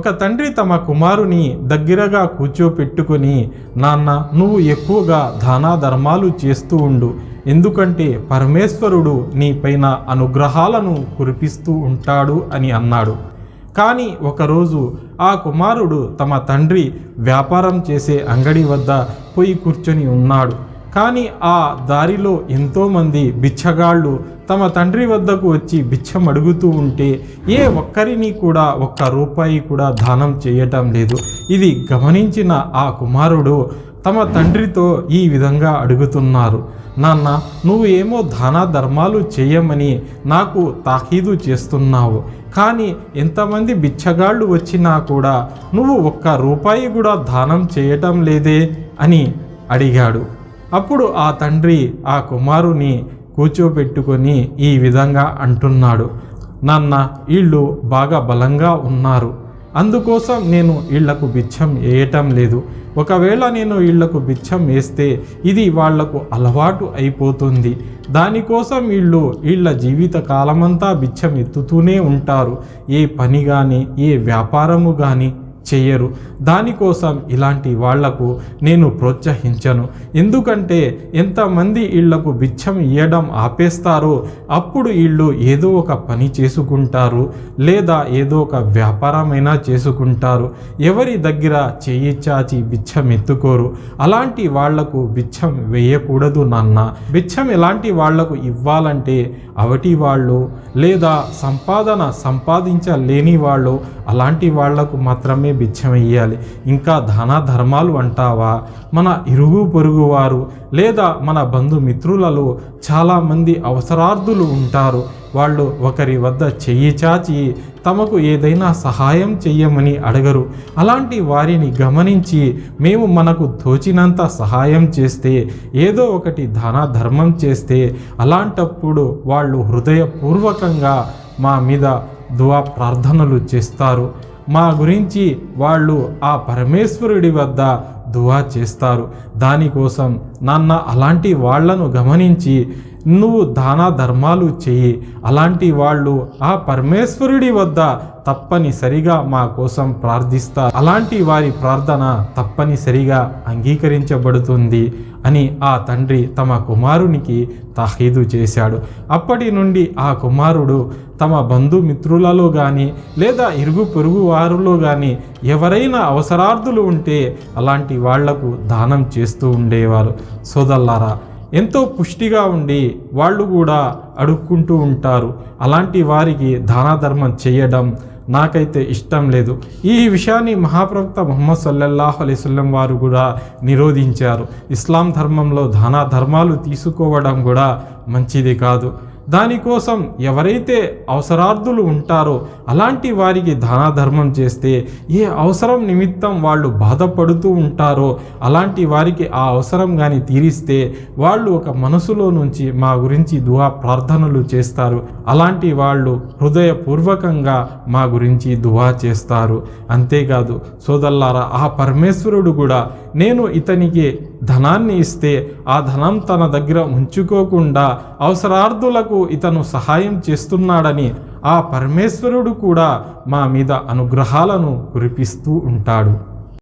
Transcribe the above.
ఒక తండ్రి తమ కుమారుని దగ్గరగా కూర్చోపెట్టుకుని నాన్న నువ్వు ఎక్కువగా దానా ధర్మాలు చేస్తూ ఉండు. ఎందుకంటే పరమేశ్వరుడు నీపైన అనుగ్రహాలను కురిపిస్తూ ఉంటాడు అని అన్నాడు. కానీ ఒకరోజు ఆ కుమారుడు తమ తండ్రి వ్యాపారం చేసే అంగడి వద్ద పోయి కూర్చొని ఉన్నాడు. కానీ ఆ దారిలో ఎంతోమంది బిచ్చగాళ్ళు తమ తండ్రి వద్దకు వచ్చి బిచ్చం అడుగుతూ ఉంటే ఏ ఒక్కరిని కూడా ఒక్క రూపాయి కూడా దానం చేయటం లేదు. ఇది గమనించిన ఆ కుమారుడు తమ తండ్రితో ఈ విధంగా అడుగుతున్నారు. నాన్న నువ్వు ఏమో దాన ధర్మాలు చేయమని నాకు తాకీదు చేస్తున్నావు. కానీ ఎంతమంది బిచ్చగాళ్ళు వచ్చినా కూడా నువ్వు ఒక్క రూపాయి కూడా దానం చేయటం లేదే అని అడిగాడు. అప్పుడు ఆ తండ్రి ఆ కుమారుని కూర్చోబెట్టుకొని ఈ విధంగా అంటున్నాడు. నాన్న వీళ్ళు బాగా బలంగా ఉన్నారు. అందుకోసం నేను వీళ్ళకు బిచ్చం వేయటం లేదు. ఒకవేళ నేను వీళ్ళకు బిచ్చం వేస్తే ఇది వాళ్ళకు అలవాటు అయిపోతుంది. దానికోసం వీళ్ళు వీళ్ళ జీవిత కాలమంతా బిచ్చం ఎత్తుతూనే ఉంటారు. ఏ పని కానీ ఏ వ్యాపారము కానీ చెయ్యరు దానికోసం ఇలాంటి వాళ్ళకు నేను ప్రోత్సహించను. ఎందుకంటే ఎంతమంది ఇళ్ళకు బిచ్చం ఇవ్వడం ఆపేస్తారో అప్పుడు వీళ్ళు ఏదో ఒక పని చేసుకుంటారు లేదా ఏదో ఒక వ్యాపారమైనా చేసుకుంటారు. ఎవరి దగ్గర చెయ్యి చాచి బిచ్చం ఎత్తుకోరు. అలాంటి వాళ్ళకు బిచ్చం వేయకూడదు నాన్న. బిచ్చం ఎలాంటి వాళ్ళకు ఇవ్వాలంటే అవటి వాళ్ళు లేదా సంపాదన సంపాదించలేని వాళ్ళు అలాంటి వాళ్ళకు మాత్రమే బిచ్చం ఇయ్యాలి ఇంకా ధన ధర్మాలు అంటావా? మన ఇరుగు పొరుగు వారు లేదా మన బంధుమిత్రులలో చాలామంది అవసరార్థులు ఉంటారు. వాళ్ళు ఒకరి వద్ద చెయ్యి చాచి తమకు ఏదైనా సహాయం చెయ్యమని అడగరు. అలాంటి వారిని గమనించి మేము మనకు తోచినంత సహాయం చేస్తే ఏదో ఒకటి దాన ధర్మం చేస్తే అలాంటప్పుడు వాళ్ళు హృదయపూర్వకంగా మా మీద దువా ప్రార్థనలు చేస్తారు. మా గురించి వాళ్ళు ఆ పరమేశ్వరుడి వద్ద దువా చేస్తారు. దానికోసం నాన్న అలాంటి వాళ్ళను గమనించి నువ్వు దాన ధర్మాలు చెయ్యి అలాంటి వాళ్ళు ఆ పరమేశ్వరుడి వద్ద తప్పనిసరిగా మా కోసం ప్రార్థిస్తారు. అలాంటి వారి ప్రార్థన తప్పనిసరిగా అంగీకరించబడుతుంది అని ఆ తండ్రి తమ కుమారునికి తాహీదు చేశాడు. అప్పటి నుండి ఆ కుమారుడు తమ బంధుమిత్రులలో కానీ లేదా ఇరుగు పొరుగు వారిలో కానీ ఎవరైనా అవసరార్థులు ఉంటే అలాంటి వాళ్ళకు దానం చేస్తూ ఉండేవారు. సోదల్లారా ఎంతో పుష్టిగా ఉండి వాళ్ళు కూడా అడుక్కుంటూ ఉంటారు. అలాంటి వారికి దానధర్మం చేయడం నాకైతే ఇష్టం లేదు. ఈ విషయాన్ని మహాప్రవక్త మొహమ్మద్ సల్లల్లాహు అలైవల్లం వారు కూడా నిరోధించారు. ఇస్లాం ధర్మంలో దాన ధర్మాలు తీసుకోవడం కూడా మంచిది కాదు. దానికోసం ఎవరైతే అవసరార్థులు ఉంటారో అలాంటి వారికి దాన ధర్మం చేస్తే ఏ అవసరం నిమిత్తం వాళ్ళు బాధపడుతూ ఉంటారో అలాంటి వారికి ఆ అవసరం కానీ తీరిస్తే వాళ్ళు ఒక మనసులో నుంచి మా గురించి దువా ప్రార్థనలు చేస్తారు. అలాంటి వాళ్ళు హృదయపూర్వకంగా మా గురించి దువా చేస్తారు. అంతేకాదు సోదల్లారా ఆ పరమేశ్వరుడు కూడా నేను ఇతనికి ధనాన్ని ఇస్తే ఆ ధనం తన దగ్గర ఉంచుకోకుండా అవసరార్థులకు ఇతను సహాయం చేస్తున్నాడని ఆ పరమేశ్వరుడు కూడా మా మీద అనుగ్రహాలను కురిపిస్తూ ఉంటాడు.